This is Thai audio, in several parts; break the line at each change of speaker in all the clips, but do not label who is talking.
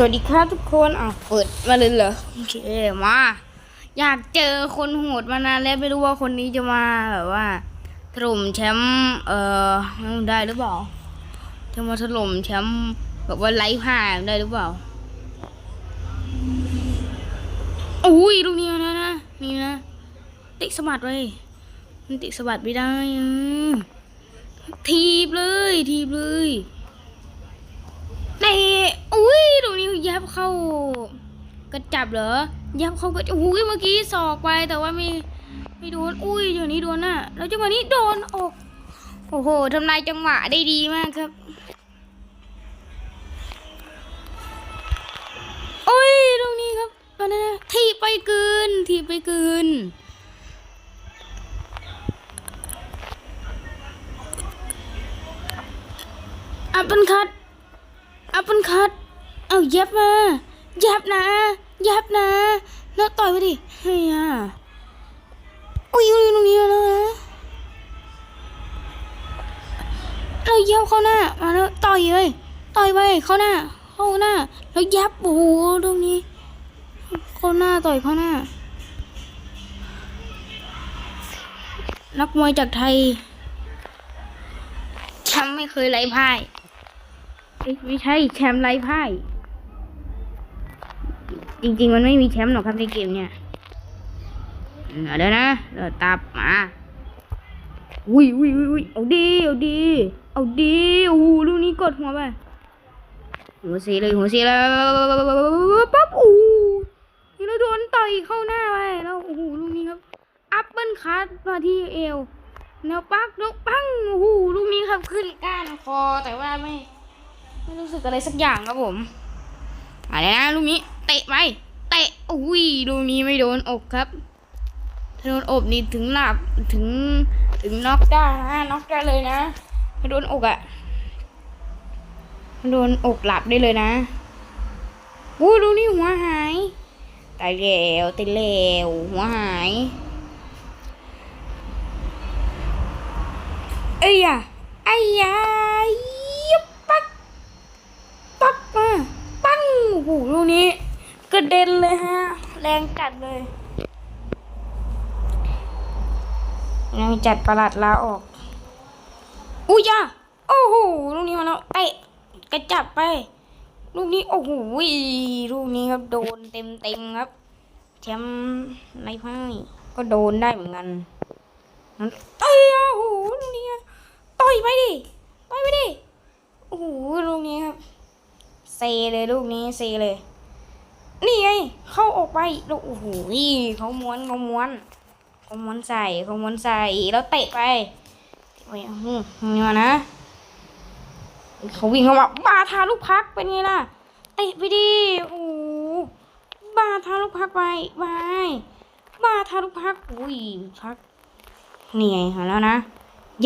สวัสดีครับทุกคนอะเปิดมาเลยเหรอโอเคมา อยากเจอคนโหดมานานแล้วไม่รู้ว่าคนนี้จะมาแบบว่าถล่มแชมป์เอ่อได้หรือเปล่าจะมาถล่มแชมป์แบบว่าไร้ผ้าได้หรือเปล่าอุ้ยลูกนี้นะนะนี่นะติสะบัดไว้มันติสะบัดไม่ได้ทีบเลยทีบเลย เตะอุ้ยตรงนี้ยับเข้ากระจับเหรอยับเข้ากระจับอุ้ยเมื่อกี้สอกไปแต่ว่าไม่ไม่โดนอุ้ยเดี๋ยวนี้โดนน่ะแล้วจังหวะนี้โดนอก โอ้โหทำลายจังหวะได้ดีมากครับโอ้ยตรงนี้ครับอันนั้นะทีบไปเกินทีบไปเกินอัปเปิลคัท อัปเปิลคัทเอาเย็บมาเย็บนะเย็บนะแล้วต่อยไปดิเฮ้ยอุ้ยตรงนี้แล้วนะเราเย็บเข้าหน้ามาแล้วต่อยเลยต่อยไปเข้าหน้า เข้าหน้า แล้วเย็บโอ้โหตรงนี้ เข้าหน้าต่อยเข้าหน้า นักมวยจากไทยแชมป์ไม่เคยไร้พ่าย ไม่ใช่แชมป์ไร้พ่ายจริง ๆ มันไม่มีแชมป์หรอกครับในเกมเนี่ยเดี๋ยวนะเดี๋ยวตับมาอุ้ยอุ้ยอุ้ยเอาดีเอาดีเอาดีโอ้ลูกนี้กดหัวไปหัวสีเลยหัวสีเลยปั๊บโอ้โหนี่เราโดนต่อยเข้าหน้าไปแล้วโอ้โหลูกนี้ครับอัพเปิลคัทมาที่เอวแล้วปักแล้วปังโอ้โหลูกนี้ครับขึ้นก้านคอแต่ว่าไม่ ไม่รู้สึกอะไรสักอย่างครับผมอะไรนะลูกนี้ เตะไปเตะอุ้ยลูกนี้ไม่โดนอกครับถ้าโดนอกนี่ถึงหลับถึงถึงน็อกได้นะน็อกได้เลยนะถ้าโดนอกอะถ้าโดนอกหลับได้เลยนะอู้ลูนี้หัวหายตายแล้วตายแล้วหัวหายเอ้ยอะไอ้ยายิบปัก ปัก มาปังโอ้โหลูกนี้กระเด็นเลยฮะ แรงจัดเลยแรงจัดประหลัดลาออก อุ้ยยาโอ้โหลูกนี้มาแล้วเตะกระจับไป ลูกนี้โอ้โหลูกนี้ครับโดนเต็มเต็มครับแชมป์ในไพ่ก็โดนได้เหมือนกันนั้นเอ้ยโอ้โหลูกนี้ต่อยไปดิต่อยไปดิโอ้โหลูกนี้ครับ เซเลยลูกนี้เซเลย นี่ไงเข้าออกไปล้วโอ้โหเขาม้วนเขาม้วนเขาม้วนใส่เขาม้วนใส่แล้วเตะไปโอ้ยอื้อนี่มานะเขาวิ่งเข้ามาบาทาลูกพักเป็นไงล่ะเตะไปดิโอ้โหบาทาลูกพักไปไปบาทาลูกพักอุ้ยพักนี่ไงเอาแล้วนะ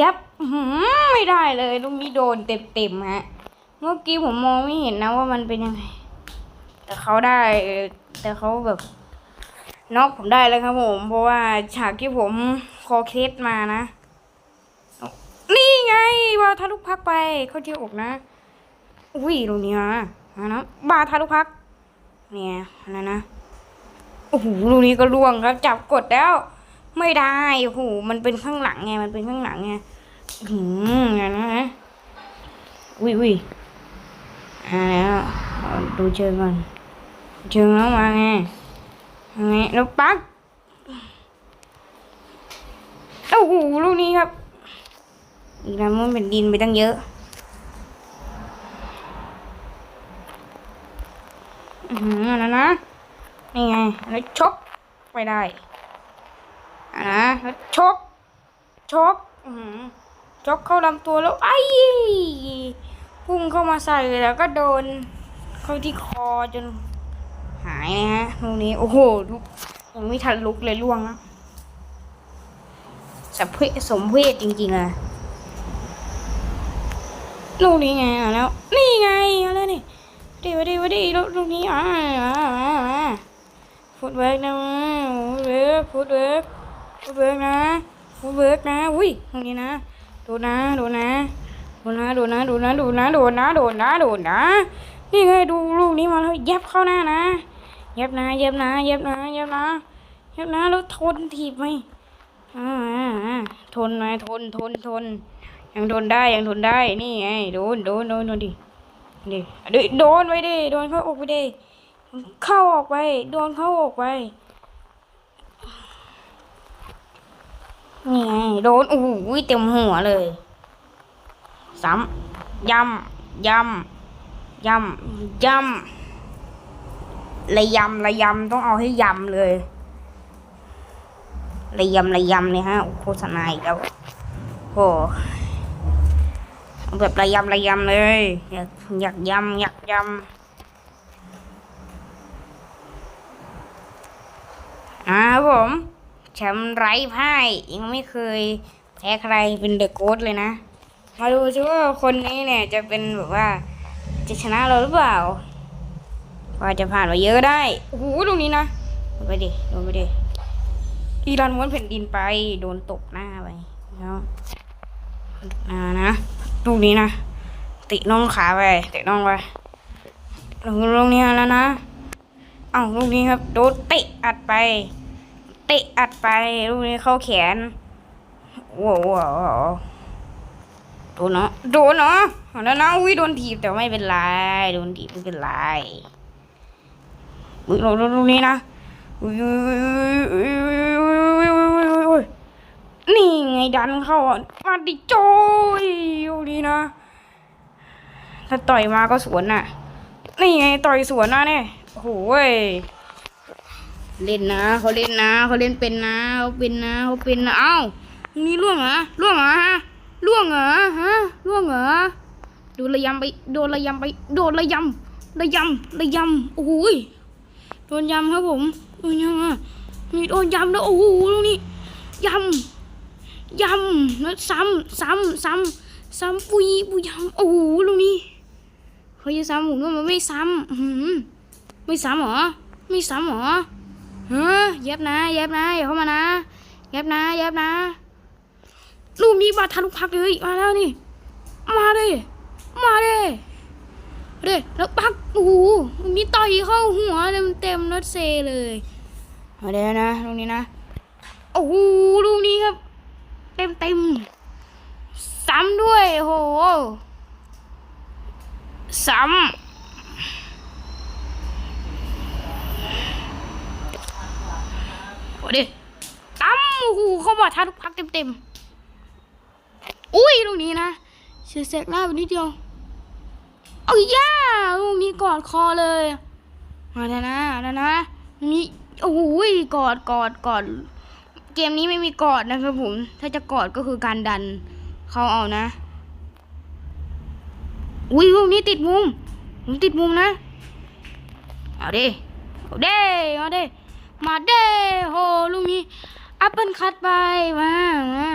ยับหือไม่ได้เลยลูกนี้โดนเต็มๆฮะ เมื่อกี้ผมมองไม่เห็นนะว่ามันเป็นยังไง แต่เขาได้ แต่เขาแบบน็อกผมได้แล้วครับผม เพราะว่าฉากที่ผมคอเคสมานะ นี่ไงบาทะลุพักไปเข้าที่อกนะ อุ้ยตรงนี้นะนะบาทะลุพัก เนี่ยนะนะโอ้โหลูกนี้ก็ล่วงครับ จับกดแล้ว ไม่ได้โอ้โหมันเป็นข้างหลังไงมันเป็นข้างหลังไงอืมอย่างนั้นนะอุ้ยอุ้ย อ่าแล้วดูเชิงก่อนเชิงแล้วมาไงมาไงแล้วปักโอ้โหลูกนี้ครับอีกแล้วมันเป็นดินไปตั้งเยอะอือหือแล้วนะนี่ไงแล้วชกไปได้อ่านะแล้วชกชกอือหือกเข้าลำตัวแล้วไอ้ พุ่งเข้ามาใส่แล้วก็โดนเข้าที่คอจนหายนะฮะตรงนี้โอ้โหลุกยังไม่ทันลุกเลยล่วงแล้วสมเพศสมเพศจริงๆอะลูกนี้ไงอะแล้ว นี่ไงอาแล้วนี่ดีวะดีวะดีลูกลูกนี้อะมาฟุตเวิร์กนะฟุตเวิร์กฟุตเวิร์กฟุตเวิร์กนะฟุตเวิร์กนะอุ้ยตรงนี้นะโดนนะโดนนะ ดนนะโดนนะโดนนะโดนนะโดนนะโดนนะโดนนะนี่ไงดูลูกนี้มาแล้วยับเข้าหน้านะยับนะยับนะยับนะยับนะยับนะแล้วทนถีบไหมอ่าอ่าทนไหมทนทนทนยังทนได้ยังทนได้นี่ไงโดนโดนโดนโดนดิดิดิโดนไว้ดิโดนเข้าออกไปดิเข้าออกไปโดนเข้าออกไปนี่ไงโดนโอ้โหเต็มหัวเลย ซ้ำยำยำยำยำระยำระยำต้องเอาให้ยำเลยระยำระยำเนี่ยฮะโฆษณาอีกแล้วโอ้เอาแบบระยำระยำเลยอยากอยากยำอยากยำอ่าครับผมแชมป์ไร้พ่ายยังไม่เคยแพ้ใครเป็นเดอะโกดเลยนะ มาดูซิว่าคนนี้เนี่ยจะเป็นแบบว่า จะชนะเราหรือเปล่าว่าจะผ่านมาเยอะก็ได้โอ้โหตรงนี้นะโดนไปดิโดนไปดิอีรันม้วนแผ่นดินไป โดนตกหน้าไปแล้วอ่านะลูกนี้นะติน้องขาไปเตะน้องไปลงลงนี้แล้วนะเอ้าลูกนี้ครับโดนเตะอัดไป เตะอัดไปลูกนี้เข้าแขนว้าวว้าว โดนเนาะโดนเนาะแล้วนะอุ้ยโดนถีบแต่ไม่เป็นไรโดนถีบไม่เป็นไรมึงลงตรงนี้นะนี่ไงดันเข้าอะมาดิโจยอยู่ดีนะ ถ้าต่อยมาก็สวนน่ะ นี่ไงต่อยสวนน่ะเนี่ยโอ้ยเล่นนะเขาเล่นนะเขาเล่นเป็นนะเขาเป็นนะเขาเป็นนะเอ้านี่ร่วงเหรอร่วงเหรอฮะ ล่วงเหรอฮะล่วงเหรอโดนระยำไปโดนระยำไปโดนระยำระยำระยำโอ้โหยโดนยำครับผมโดนยำอะนี่โดนยำแล้วโอ้โหลูกนี้ยำยำแล้วซ้ำซ้ำซ้ำซ้ำปุยปุยยำโอ้โหลูกนี้เขาจะซ้ำผมด้วยมันไม่ซ้ำหือไม่ซ้ำเหรอไม่ซ้ำเหรอฮะเย็บนะเย็บนะอย่าเข้ามานะเย็บนะเย็บนะ ลูกนี้บาทะลุพักเลยมาแล้วนี่ มาเลย มาเลยเด้แล้วปักโอ้โหลูกนี้ต่อยเข้าหัวเต็มเต็มรถเซเลยมาเดี๋ยวนะลูกนี้นะโอ้โหลูกนี้ครับ เต็มเต็มซ้ำด้วยโหซ้ำโอ้ดิตั้มโอ้โหเข้ามาทัดทุกพักเต็มเต็ม อุ้ยลูกนี้นะเสียเสกหน้าไปนิดเดียวเอาย่าลูกนี้กอดคอเลยมาแล้วนะแล้วนะลูกนี้โอ้โหกอดกอดกอดเกมนี้ไม่มีกอดนะครับผม ถ้าจะกอดก็คือการดันเขาเอานะอุ้ยลูกนี้ติดมุมผมติดมุมนะเอาดิเอาเด้เอาเด้มาเด้โหลูกนี้อัปเปิลคัดไปมามา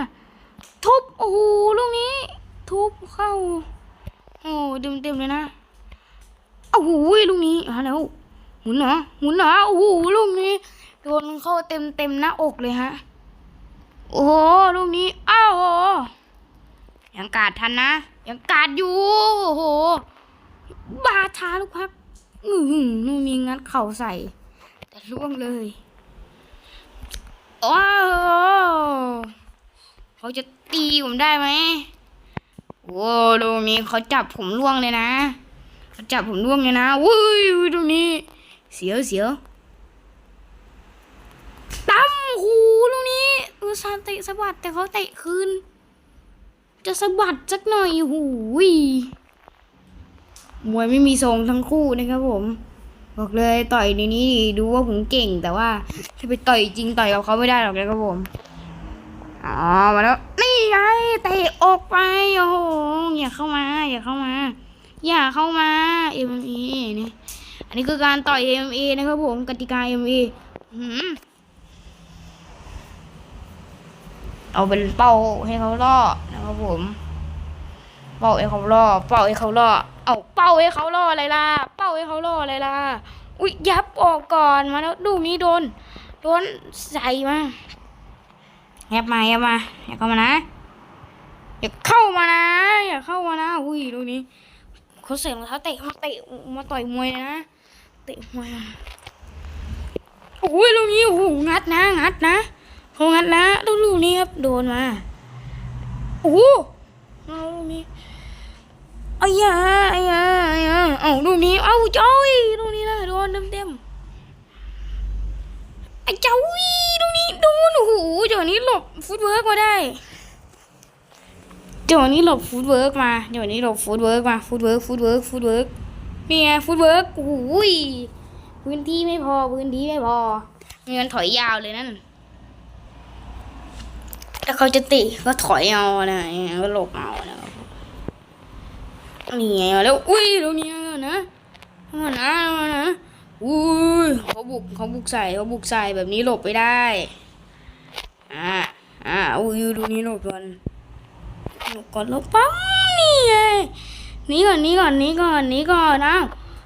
ทุบโอ้โหลูกนี้ ทุบเข้า โอ้เต็มเต็มเลยนะโอ้โหลูกนี้เอาแล้วหมุนเหรอหมุนเหรอโอ้โหลูกนี้โดนเข้าเต็มเต็มหน้าอกเลยฮะโอ้โหลูกนี้อ้าวยังกาดทันนะยังกาดอยู่โอ้โหบาทาลูกพักอือหือลูกนี้งัดเข่าใส่ แต่ล่วงเลยว้าว เขาจะตีผมได้ไหมโอ้ลูกนี้เขาจับผมล่วงเลยนะเขาจับผมล่วงเลยนะวุ้ยลูกนี้ เสียวเสียวตั้มหูลูกนี้อุตส่าห์เตะสะบัดแต่เขาเตะคืน จะสะบัดสักหน่อยหูยมวยไม่มีทรงทั้งคู่นะครับผม บอกเลยต่อยในนี้ดีดูว่าผมเก่งแต่ว่าถ้าไปต่อยจริงต่อยกับเขาไม่ได้หรอกนะครับผม อ๋อมาแล้วนี่ไงเตะอกไปโอ้โหอย่าเข้ามา อย่าเข้ามา อย่าเข้ามาเอ็มเอนี่อันนี้คือการต่อยเอ็มเอนะครับผมกติกาเอ็มเอเอาเป็นเป้าให้เขาล่อนะครับผม เป้าให้เขาล่อเป้าให้เขาล่อเอาเป้าให้เขาล่ออะไรล่ะเป้าให้เขาล่ออะไรล่ะอุ้ยยับออกก่อนมาแล้วลูนี้โดนโดนใส่มา แยบมาแยบมาอย่าเข้ามานะอย่าเข้ามานะอย่าเข้ามานะอุ้ยลูกนี้เขาใส่รองเท้าเตะมาเตะมาต่อยมวยนะเตะมวยโอ้ยลูกนี้โอ้โหงัดนะงัดนะเขางัดนะลูกลูกนี้ครับโดนมาโอ้โหเอาลูกนี้ไอ้ยาไอ้ยาไอ้ยาเอาลูกนี้เอาจ้อยลูกนี้นะโดนเต็มเต็มไอ้จ้าวีลูกนี้โดูนโอ้โหจังหวนี้หลบฟุตเวิร์กมาได้เดี๋ยววันนี้หลบฟูดเวิร์กมาเดี๋ยววันนี้หลบฟูดเวิร์กมาฟูดเวิร์กฟูดเวิร์กฟูดเวิร์กนี่ไงฟูดเวิร์กโอ้ยพื้นที่ไม่พอพื้นที่ไม่พอมีมันถอยยาวเลยนั่นถ้าเขาจะติก็ถอยเอานะก็หลบเอานะนี่ไงแล้วอุ้ยตรงนี้นะมานะมานะอุ้ยเขาบุกเขาบุกใส่เขาบุกใส่แบบนี้หลบไม่ได้ อ่าอ่าอุ้ยตรงนี้หลบก่อนหนูกดลบปั๊มนี่ไงนี่ก่อนนี่ก่อนนี่ก่อนนี่ก่อนเอา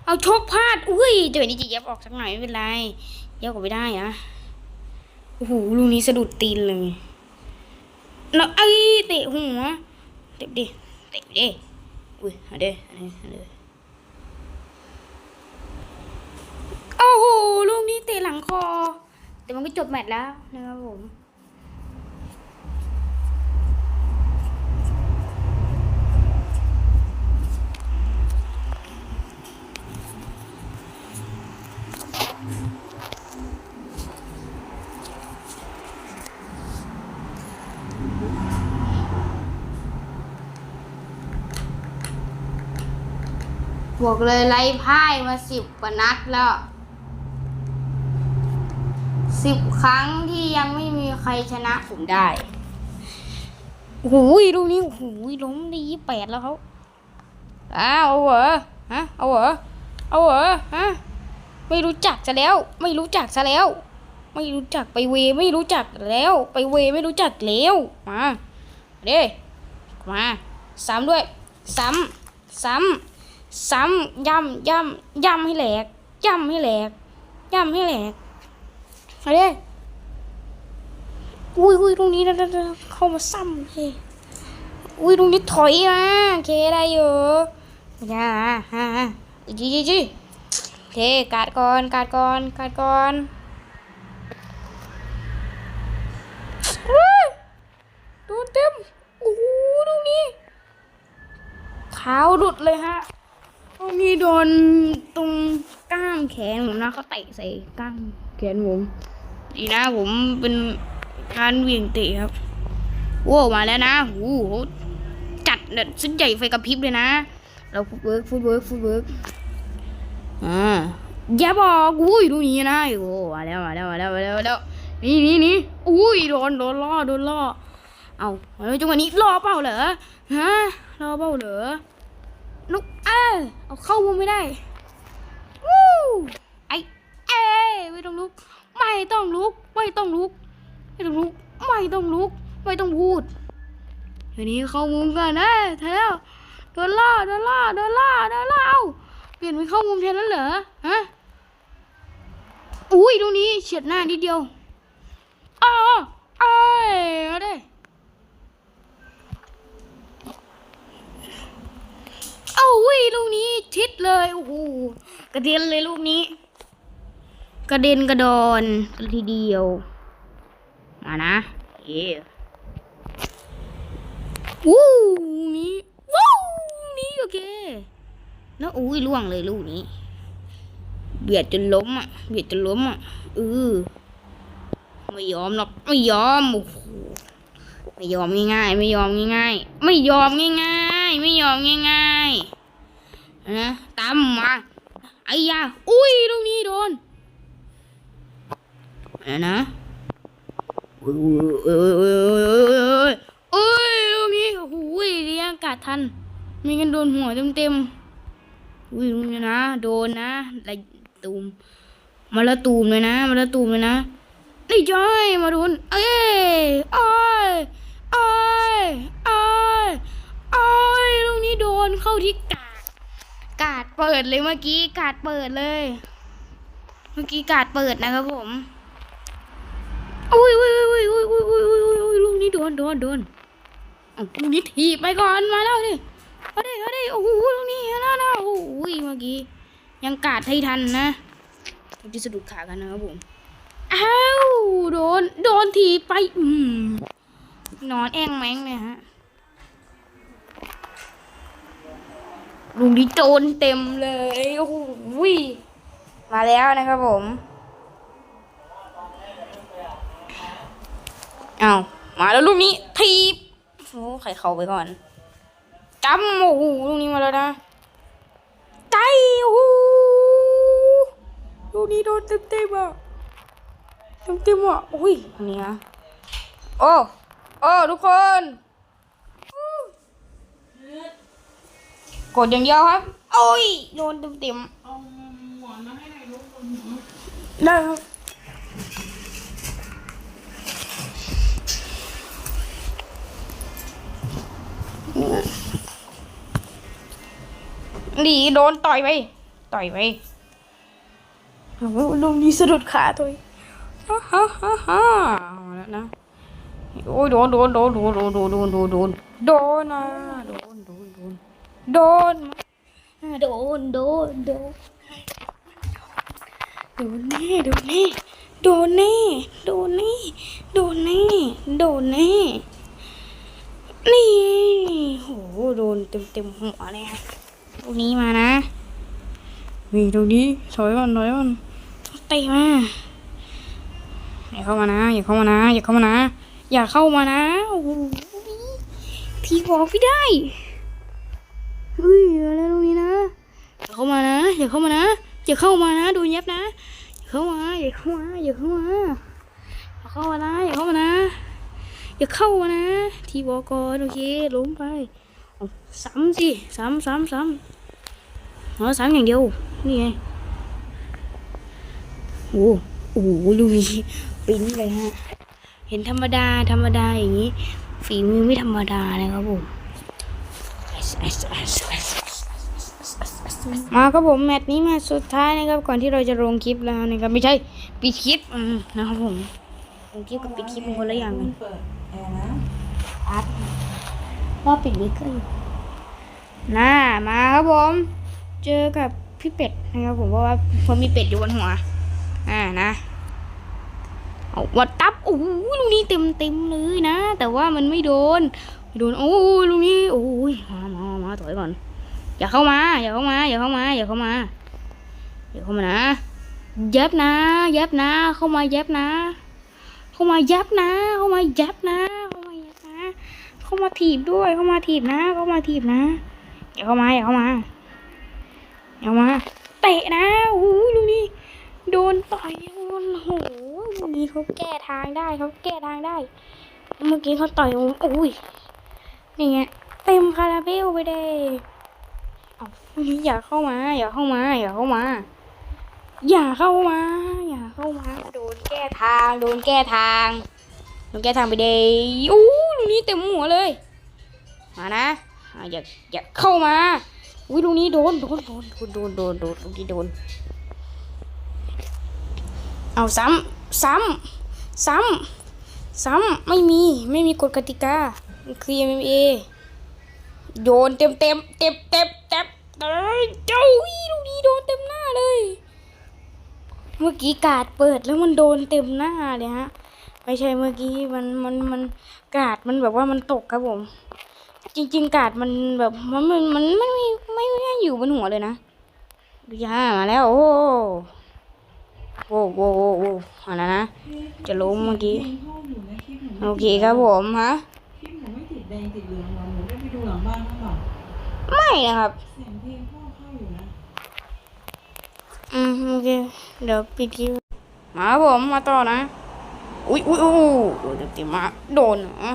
เอาชกพลาดอุ้ยเดี๋ยวนี้จะเย็บออกสักหน่อยไม่เป็นไรเย็บก็ไม่ได้นะโอ้โหลูกนี้สะดุดตีนเลยแล้วไอ้เตะหัวเตะดิเตะดิอุ้ยเอาเด้เอาเด้เอาเด้โอ้โหลูกนี้เตะหลังคอ แต่มันก็จบแมตช์แล้วนะครับผม บอกเลยไล่พ่ายมาสิบกว่านัดแล้วสิบครั้งที่ยังไม่มีใครชนะผมได้โอ้โหลูกนี้โอ้โหล้มได้ยี่แปดแล้วเขาอ้าวเอาเหรอฮะเอาเหรอเอาเหรอฮะไม่รู้จักซะแล้ว ไม่รู้จักซะแล้ว ไม่รู้จักไปเวไม่รู้จักแล้ว ไปเวไม่รู้จักแล้วมาเด้มาซ้ำด้วยซ้ำซ้ำ ซ้ำย่ำย่ำย่ำให้แหลกย่ำให้แหลกย่ำให้แหลกเอาดิอุ้ยอุ้ยตรงนี้นะนะนะเข้ามาซ้ำเฮ้ยอุ้ยตรงนี้ถอยมาโอเคได้อยู่อย่าฮะจีจีจีเคการดก่อนการดก่อนการดก่อนเฮ้ยโดนเต็มโอ้โหตรงนี้ขาวหลุดเลยฮะ นี้โดนตรงกล้ามแขนผมนะเขาเตะใส่กล้ามแขนผมดีนะผมเป็นการเหวี่ยงเตะครับโว้มาแล้วนะโอ้โหจัดแบบสุดใหญ่ไฟกระพริบเลยนะ เราฟุตเวิร์กฟุตเวิร์กฟุตเวิร์กอ่าอย่าบอกอุ้ยดูนี่นะโอ้มาแล้วมาแล้วมาแล้วมาแล้วมาแล้วนี่นี่นี่อุ้ยโดนโดนล่อโดนล่อเอาแล้วจังหวะนี้ล่อเปล่าเหรอฮะล่อเปล่าเหรอ ลุกเอ้ยเอาเข้าวงไม่ได้วู้ไอเอ้ยไม่ต้องลุก ไม่ต้องลุก ไม่ต้องลุก ไม่ต้องลุก ไม่ต้องลุก ไม่ต้องพูดทีนี้เข้าวงกันนะแทนแล้วโดนล่าโดนล่าโดนล่าโดนล่าเอ้าเปลี่ยนเป็นเข้าวงแทนแล้วเหรอฮะอุ้ยตรงนี้เฉียดหน้านิดเดียวอ้าวเอ้ยเอาดิเอาวิลูกนี้ทิศเลยโอ้โหกระเด็นเลยลูกนี้ กระเด็นกระดอนกันทีเดียว มานะเอ๊วู้นี้วู้นี้โอเคแล้วอุ้ยล่วงเลยลูกนี้ เบียดจนล้มอะเบียดจนล้มอะเออไม่ยอมหรอกไม่ยอมโอ้โหไม่ยอมง่ายๆไม่ยอมง่ายๆไม่ยอมง่ายๆ ไม่ยอมง่ายๆนะตามมาไอ้ยาอุ้ยตรงนี้โดนนะนะอุ้ยอุ้ยอุ้ยอุ้ยอุ้ยตรงนี้โอ้โหเรียงกาศทันไม่งั้นโดนหัวเต็มๆอุ้ยนะโดนนะละตูมมาละตูมเลยนะมาละตูมเลยนะนี่จ้อยมาโดนเอ้ยอ้อยอ้อยอ้อย เอ้ยตรงนี้โดนเข้าที่กาด กาดเปิดเลยเมื่อกี้ กาดเปิดเลย เมื่อกี้กาดเปิดนะครับผมอุ้ยอุ้ยอุ้ยอุ้ยอุ้ยอุ้ยอุ้ยอุ้ยลูกนี้โดนโดนโดนเอาลูกนี้ถีบไปก่อนมาแล้วดิเอาดิเอาดิโอ้โหตรงนี้นะนะโอ้โหเมื่อกี้ยังกาดให้ทันนะผมจะสะดุดขากันนะครับผมอ้าวโดนโดนทีไปอืมนอนแอ่งแมงเลยฮะ ลุงนี่โจนเต็มเลยโอ้โหมาแล้วนะครับผมเอามาแล้วลูกนี้ทีบโอ้ไข่เข้าไปก่อนจำโอ้โหลูกนี้มาแล้วนะใจโอ้โหลูกนี้โดนเต็มเต็มอะเต็มเต็มอะอุ้ยอันนี้นะโอ้โอ้ทุกคน กดอย่างเดียวครับ โอ้ยโดนเต็มเต็มๆ
เอาหมอนมาให้หน่อยลูกคนหนู
ได้ครับดีโดนต่อยไป ต่อยไปโอ้โหลุงดีสะดุดขาตัวเองฮ่าฮ่าฮ่าฮ่าเอาแล้วนะ โอ้ยโดนโดนโดนโดนโดนโดนโดนโดนโดนโดนนะโดนโดนโดน โดน โดน โดน โดน โดนแน่โดนแน่โดนแน่โดนแน่โดนแน่โดนแน่นี่โหโดนเต็มเต็มๆหัวเลยฮะตรงนี้มานะนี่ตรงนี้ถอยก่อนถอยก่อนเตะมาอย่าเข้ามานะ อย่าเข้ามานะ อย่าเข้ามานะ อย่าเข้ามานะโอ้โหทีบอกไม่ได้ เฮ้ยอะไรตรงนี้นะอย่าเข้ามานะอย่าเข้ามานะอย่าเข้ามานะดนเย็บนะอย่าเข้ามาอย่าเข้ามาอย่าเข้ามาอย่าเข้ามานะอย่าเข้ามานะอย่าเข้ามานะ ทีบอกก่อนโอเคล้มไปซ้ำสิซ้ำซ้ำซ้ำเอาซ้ำอย่างเดียวนี่ไงโอ้โอ้โหดูนี่ปิ้นเลยฮะเห็นธรรมดาธรรมดาอย่างนี้ ฝีมือไม่ธรรมดาเลยครับผม มาครับผมแมตช์นี้แมตช์สุดท้ายนะครับ ก่อนที่เราจะลงคลิปแล้วนะครับไม่ใช่ปิดคลิปอืมนะครับผมลงคลิปกับปิดคลิปเป็นคนละอย่างกัน
เปิดแอร์นะ
อัดว่าปิดวิกเกอร์น่ามาครับผม เจอกับพี่เป็ดนะครับผมเพราะว่าผมมีเป็ดอยู่บนหัว อ่านะ เอาวัดตับโอ้โหลูกนี้เต็มเต็มเลยนะ แต่ว่ามันไม่โดนไม่โดนโอ้ยลูกนี้โอ้ยมามามาถอยก่อน อย่าเข้ามา อย่าเข้ามา อย่าเข้ามา อย่าเข้ามาอย่าเข้ามานะเย็บนะเย็บนะ เข้ามาเย็บนะ เข้ามายับนะ เข้ามายับนะ เข้ามายับนะ เข้ามาถีบด้วย เข้ามาถีบนะ เข้ามาถีบนะ อย่าเข้ามา อย่าเข้ามา อย่าเข้ามา เตะนะโอ้โหลูกนี้โดนต่อยโอ้โห ลูกนี้เขาแก้ทางได้เขาแก้ทางได้ เมื่อกี้เขาต่อยโอ้ยนี่ไงเต็มคาราเบลไปเลยเอาอย่าเข้ามา อย่าเข้ามา อย่าเข้ามา อย่าเข้ามา อย่าเข้ามาโดนแก้ทางโดนแก้ทางโดนแก้ทางไปเดยอู้ลูกนี้เต็มหัวเลย มานะอ่าอย่าอย่าเข้ามาอุ้ยลูกนี้โดนโดนโดนโดนโดนโดนลูกนี้โดน เอาซ้ำ ซ้ำซ้ำซ้ำไม่มีไม่มีกฎกติกาคือ MMA โดนเต็มเต็มเต็มเต็มเต็มเอ้ยเจ้าอีลูกนี้โดนเต็มหน้าเลย เมื่อกี้กาดเปิดแล้วมันโดนเต็มหน้าเลยฮะไม่ใช่เมื่อกี้มันมันมันกาดมันแบบว่ามันตกครับผม จริง ๆ กาดมันแบบมันมันมันไม่ไม่ไม่อยู่บนหัวเลยนะย่ามาแล้วโอ้ โหโอ้โหโอ้โหเอาแล้วนะ จะล้มเมื่อกี้ โอเคครับผมฮะ
คลิปหนูไม่ติดแดงติดเหลืองหรอหนูได้ไปดูหลังบ้านบ้างเปล่า
ไม่นะครับ
เสียงเพลงเข้าเข้าอยู่นะ
อืมโอเค เดี๋ยวปิดคลิปมาครับผมมาต่อนะ อุ้ยอุ้ยอุ้ยโดนเต็มมาโดนเหรอ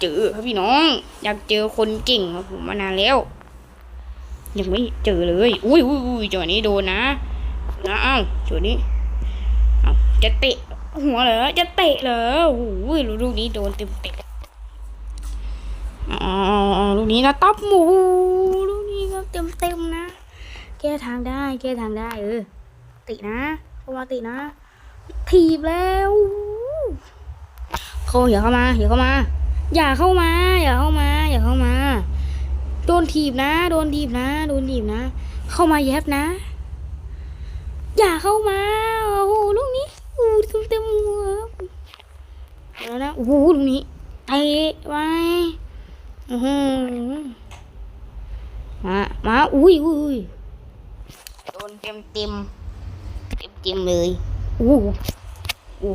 เจอครับพี่น้อง อยากเจอคนเก่งครับผมมานานแล้ว ยังไม่เจอเลย อุ้ยอุ้ยอุ้ยจังหวะนี้โดนนะนะเอ้าจังหวะนี้ จะเตะหัวเหรอ จะเตะเหรอโอ้โหลูกนี้โดนเต็มเต็มอ๋อลูกนี้นะตับหมูลูกนี้ก็เต็มเต็มนะ แก้ทางได้ แก้ทางได้เออตินะเข้ามาตินะ ถีบแล้วเขาอย่าเข้ามา อย่าเข้ามา อย่าเข้ามา อย่าเข้ามา อย่าเข้ามา โดนถีบนะ โดนถีบนะ โดนถีบนะ เข้ามาแยบนะ อย่าเข้ามา โอ้โหลูกนี้ โอ้เต็มเต็มๆหัวแล้วนะโอ้โหลูกนี้เตะไว้อือหือมามาอุ้ยอุ้ยอุ้ยโดนเต็มเต็มเต็มเต็มๆเลยอู้อู้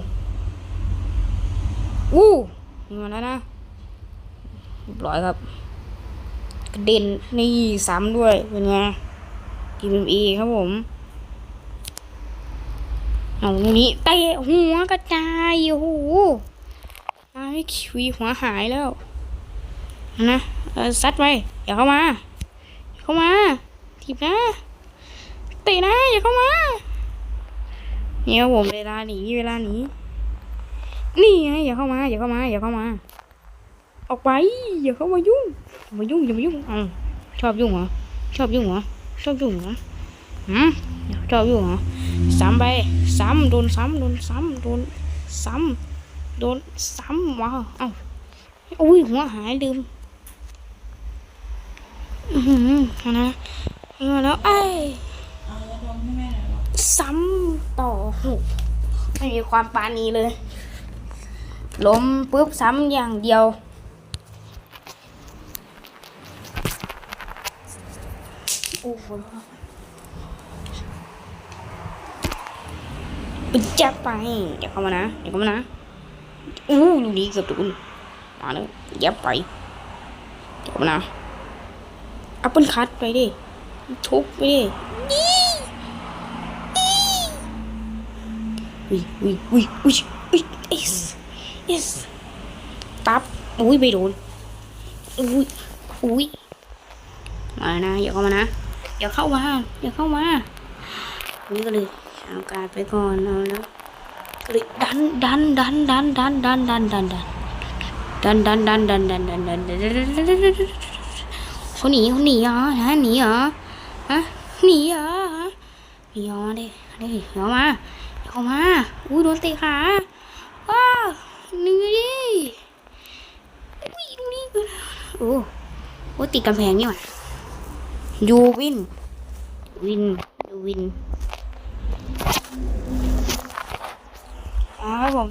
อู้มาแล้วนะเรียบร้อยครับกระเด็นนี่ซ้ำด้วยเป็นไงทีมเอครับผม เอาตรงนี้เตะหัวกระจายโอ้โหไม่คิวหัวหายแล้วนะเออซัดไปอย่าเข้ามาอย่าเข้ามาทีบนะเตะนะอย่าเข้ามาเนี่ยผมเวลาหนีเวลาหนีนี่ไงอย่าเข้ามาอย่าเข้ามาอย่าเข้ามา ออกไปอย่าเข้ามายุ่งอย่ามายุ่งอย่ามายุ่งอ้าวชอบยุ่งเหรอชอบยุ่งเหรอชอบยุ่งเหรอ หืมชอยุ่เหรอซ้ำไปซ้ำโดนซ้ำโดนซ้ำโดนซ้ำโดนซ้ำว้าวเอ้าอุ้ยหัวหายลืมอือหือเอานะเอาแล้วเอ้ซ้ำต่อหกไม่มีความปานีเลยล้มปุ๊บซ้ำอย่างเดียวโอ้โห ไปจับไปอย่าเข้ามานะอย่าเข้ามานะอู้ลูกนี้เกือบโดนมาแล้วยับไปอย่าเข้ามานะอัปเปิลคัตไปดิทุบไปดิอุ้ยอุ้ยอุ้ยอุ้ยอุ้ยเอสเอสตับอุ้ยไปโดนอุ้ยอุ้ยมานะอย่าเข้ามานะอย่าเข้ามาอย่าเข้ามานี่ก็เลย เอาการไปก่อนเอาแล้วก็เลยดันดันดันดันดันดันดันดันดันดันดันดันดันดันดันดันดันเขาหนีเขาหนีเหรอฮะหนีเหรอฮะหนีเหรอหนีเหรอดิดิอย่ามาอย่าเข้ามาอุ้ยโดนเตะขาว้าหนีดิอุ้ยนี่โอ้โอ้ติดกำแพงนี่หว่ายูวินวินยูวิน ครับผม